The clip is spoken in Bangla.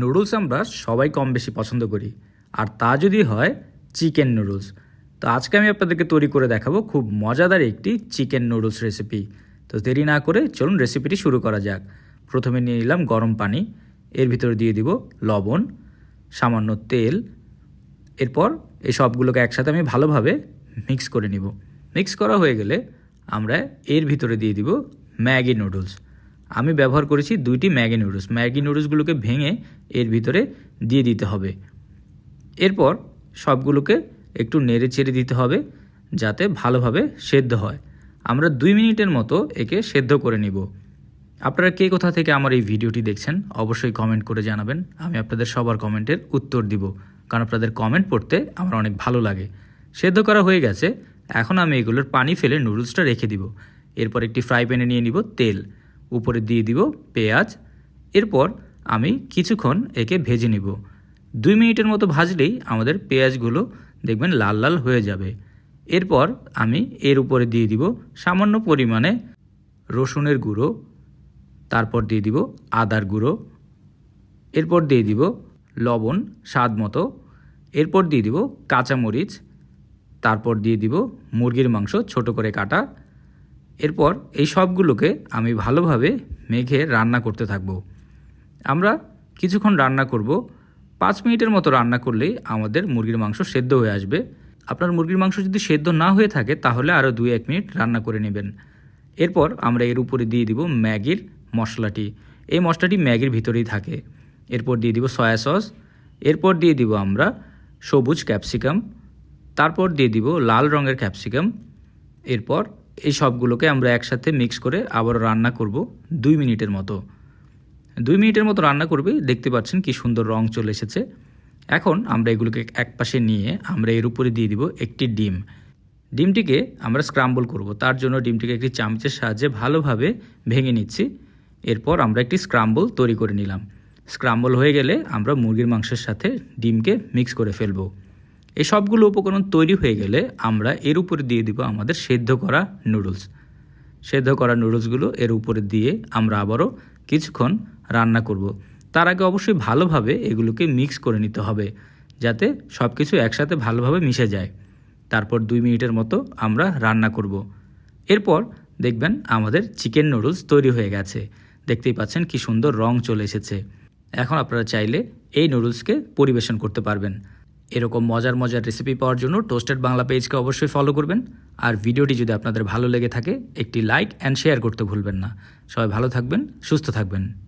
নুডলস আমরা সবাই কম বেশি পছন্দ করি। আর তা যদি হয়, চিকেন নুডলস। তো আজকে আমি আপনাদেরকে তৈরি করে দেখাবো খুব মজাদার একটি চিকেন নুডলস রেসিপি। তো দেরি না করে চলুন রেসিপিটি শুরু করা যাক। প্রথমে নিয়ে নিলাম গরম পানি। এর ভিতরে দিয়ে দিব লবণ, সামান্য তেল। এরপর এই সবগুলোকে একসাথে আমি ভালোভাবে মিক্স করে নিব। মিক্স করা হয়ে গেলে আমরা এর ভিতরে দিয়ে দিব ম্যাগি নুডলস। আমি ব্যবহার করেছি দুইটি ম্যাগি নুডলস। ম্যাগি নুডলসগুলোকে ভেঙে এর ভিতরে দিয়ে দিতে হবে। এরপর সবগুলোকে একটু নেড়ে চেড়ে দিতে হবে যাতে ভালোভাবে সেদ্ধ হয়। আমরা দুই মিনিটের মতো একে সেদ্ধ করে নিব। আপনারা কে কোথা থেকে আমার এই ভিডিওটি দেখছেন, অবশ্যই কমেন্ট করে জানাবেন। আমি আপনাদের সবার কমেন্টের উত্তর দিব, কারণ আপনাদের কমেন্ট পড়তে আমার অনেক ভালো লাগে। সেদ্ধ করা হয়ে গেছে, এখন আমি এগুলোর পানি ফেলে নুডলসটা রেখে দিব। এরপর একটি ফ্রাই প্যানে নিয়ে নিব তেল। উপরে দিয়ে দিব পেঁয়াজ। এরপর আমি কিছুক্ষণ একে ভেজে নিব। দুই মিনিটের মতো ভাজলেই আমাদের পেঁয়াজগুলো দেখবেন লাল লাল হয়ে যাবে। এরপর আমি এর উপরে দিয়ে দিব সামান্য পরিমাণে রসুনের গুঁড়ো। তারপর দিয়ে দিব আদার গুঁড়ো। এরপর দিয়ে দিব লবণ স্বাদ মতো। এরপর দিয়ে দিব কাঁচামরিচ। তারপর দিয়ে দিব মুরগির মাংস ছোট করে কাটা। এরপর এই সবগুলোকে আমি ভালোভাবে মেখে রান্না করতে থাকব। আমরা কিছুক্ষণ রান্না করব। পাঁচ মিনিটের মতো রান্না করলেই আমাদের মুরগির মাংস সেদ্ধ হয়ে আসবে। আপনার মুরগির মাংস যদি সেদ্ধ না হয়ে থাকে, তাহলে আরও দুই এক মিনিট রান্না করে নেবেন। এরপর আমরা এর উপরে দিয়ে দিব ম্যাগির মশলাটি। এই মশলাটি ম্যাগির ভিতরেই থাকে। এরপর দিয়ে দিব সয়া সস। এরপর দিয়ে দিব আমরা সবুজ ক্যাপসিকাম। তারপর দিয়ে দিব লাল রঙের ক্যাপসিকাম। এরপর এই সবগুলোকে আমরা একসাথে মিক্স করে আবার রান্না করব দুই মিনিটের মতো। দুই মিনিটের মতো রান্না করবে, দেখতে পাচ্ছেন কি সুন্দর রং চলে এসেছে। এখন আমরা এগুলোকে এক পাশে নিয়ে আমরা এর উপরে দিয়ে দিব একটি ডিম। ডিমটিকে আমরা স্ক্রাম্বল করব, তার জন্য ডিমটিকে একটি চামচের সাহায্যে ভালোভাবে ভেঙে নিচ্ছি। এরপর আমরা একটি স্ক্রাম্বল তৈরি করে নিলাম। স্ক্রাম্বল হয়ে গেলে আমরা মুরগির মাংসের সাথে ডিমকে মিক্স করে ফেলব। এই সবগুলো উপকরণ তৈরি হয়ে গেলে আমরা এর উপরে দিয়ে দিব আমাদের সেদ্ধ করা নুডলস সেদ্ধ করা নুডলসগুলো এর উপরে দিয়ে আমরা আবারও কিছুক্ষণ রান্না করব। তার আগে অবশ্যই ভালোভাবে এগুলোকে মিক্স করে নিতে হবে, যাতে সব কিছু একসাথে ভালোভাবে মিশে যায়। তারপর দুই মিনিটের মতো আমরা রান্না করব। এরপর দেখবেন আমাদের চিকেন নুডলস তৈরি হয়ে গেছে। দেখতেই পাচ্ছেন কি সুন্দর রং চলে এসেছে। এখন আপনারা চাইলে এই নুডলসকে পরিবেশন করতে পারবেন। এরকম মজার মজার রেসিপি পাওয়ার জন্য টোস্টেড বাংলা পেজকে অবশ্যই ফলো করবেন। আর ভিডিওটি যদি আপনাদের ভালো লেগে থাকে, একটি লাইক অ্যান্ড শেয়ার করতে ভুলবেন না। সবাই ভালো থাকবেন, সুস্থ থাকবেন।